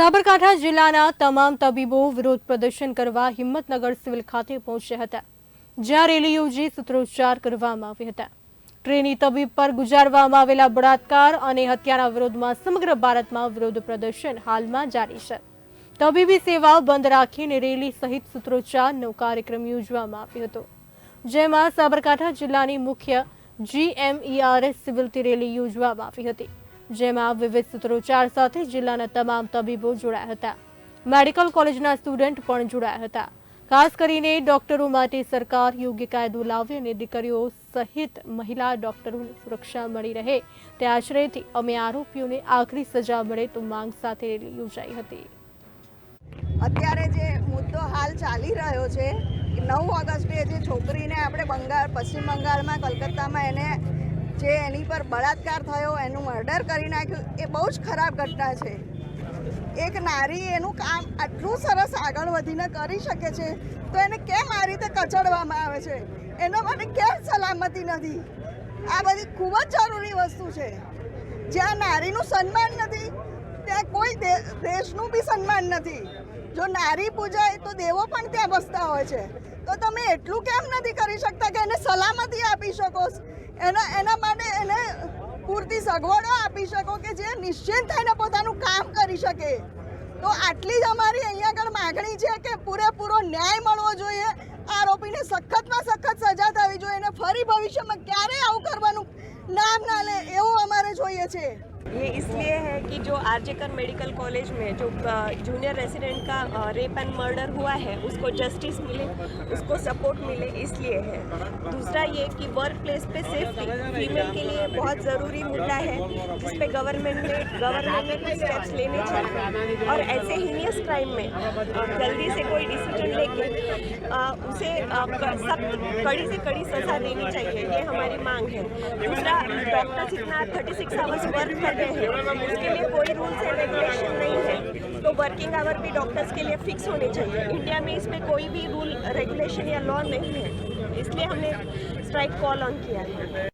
સાબરકાંઠા જિલ્લાના તમામ તબીબો વિરોધ પ્રદર્શન કરવા હિંમતનગર સિવિલ ખાતે પહોંચ્યા હતા, જ્યાં રેલી યોજી સૂત્રોચ્ચાર કરવામાં આવ્યા હતા. ટ્રેની તબીબ પર ગુજારવામાં આવેલા બળાત્કાર અને હત્યાના વિરોધમાં સમગ્ર ભારતમાં વિરોધ પ્રદર્શન હાલમાં જારી છે. તબીબી સેવાઓ બંધ રાખીને રેલી સહિત સૂત્રોચ્ચારનો કાર્યક્રમ યોજવામાં આવ્યો હતો. જેમાં સાબરકાંઠા જિલ્લાની મુખ્ય જીએમઈઆરએસ સિવિલથી રેલી યોજવામાં આવી હતી. જેમાં વિવિધ સૂત્રોચ્ચાર સાથે જિલ્લાના તમામ તબીબો જોડાયા હતા. મેડિકલ કોલેજના સ્ટુડન્ટ પણ જોડાયા હતા. ખાસ કરીને ડોક્ટરો માટે સરકાર યોગ્ય કાયદો લાવે અને દીકરીઓ સહિત મહિલા ડોક્ટરોની સુરક્ષા મળી રહે તે આશ્રયથી અમે આરોપીઓને આખરી સજા મળે તો માંગ સાથે યોજાઈ હતી. અત્યારે જે મુદ્દો હાલ ચાલી રહ્યો છે, નવ ઓગસ્ટે જે છોકરીને આપણે બંગાળ, પશ્ચિમ બંગાળમાં, કલકત્તામાં એને જે એની પર બળાત્કાર થયો, એનું મર્ડર કરી નાખ્યું, એ બહુ જ ખરાબ ઘટના છે. એક નારી એનું કામ આટલું સરસ આગળ વધીને કરી શકે છે, તો એને કેમ આ રીતે કચડવામાં આવે છે? એનો માટે કેમ સલામતી નથી? આ બધી ખૂબ જ જરૂરી વસ્તુ છે. જ્યાં નારીનું સન્માન નથી, ત્યાં કોઈ દેશનું બી સન્માન નથી. જો નારી પૂજાય, તો દેવો પણ ત્યાં બસતા હોય છે. તો તમે એટલું કેમ નથી કરી શકતા કે એને સલામતી આપી શકો? એના એના માટે એને પૂરતી સગવડો આપી શકો કે જે નિશ્ચિંત થઈને પોતાનું કામ કરી શકે. તો આટલી જ અમારી અહીંયા આગળ માગણી છે કે પૂરેપૂરો ન્યાય મળવો જોઈએ. આરોપીને સખતમાં સખત સજા થવી જોઈએ અને ફરી ભવિષ્યમાં ક્યારેય આવું કરવાનું નામ ના લે એવું અમારે જોઈએ છે. ये इसलिए है कि जो आरजेकर मेडिकल कॉलेज में जो जूनियर रेसिडेंट का रेप एंड मर्डर हुआ है, उसको जस्टिस मिले, उसको सपोर्ट मिले, इसलिए है। दूसरा ये कि वर्क प्लेस पे सेफ्टी फीमेल के लिए बहुत ज़रूरी मुद्दा है, जिस पे गवर्नमेंट ने गवर्नमेंट ने कुछ स्टेप्स लेने चाहिए। और ऐसे हीनियस क्राइम में जल्दी से कोई डिसीज़न लेके उसे सख्त, कड़ी से कड़ी सजा देनी चाहिए, ये हमारी मांग है। दूसरा डॉक्टर्स इतना थर्टी सिक्स आवर्स वर्क कर हैं। उसके लिए कोई रूल्स एंड रेगुलेशन नहीं है। तो वर्किंग आवर भी डॉक्टर्स के लिए फिक्स होने चाहिए। इंडिया में इसमें कोई भी रूल रेगुलेशन या लॉ नहीं है। इसलिए हमने स्ट्राइक कॉल ऑन किया है।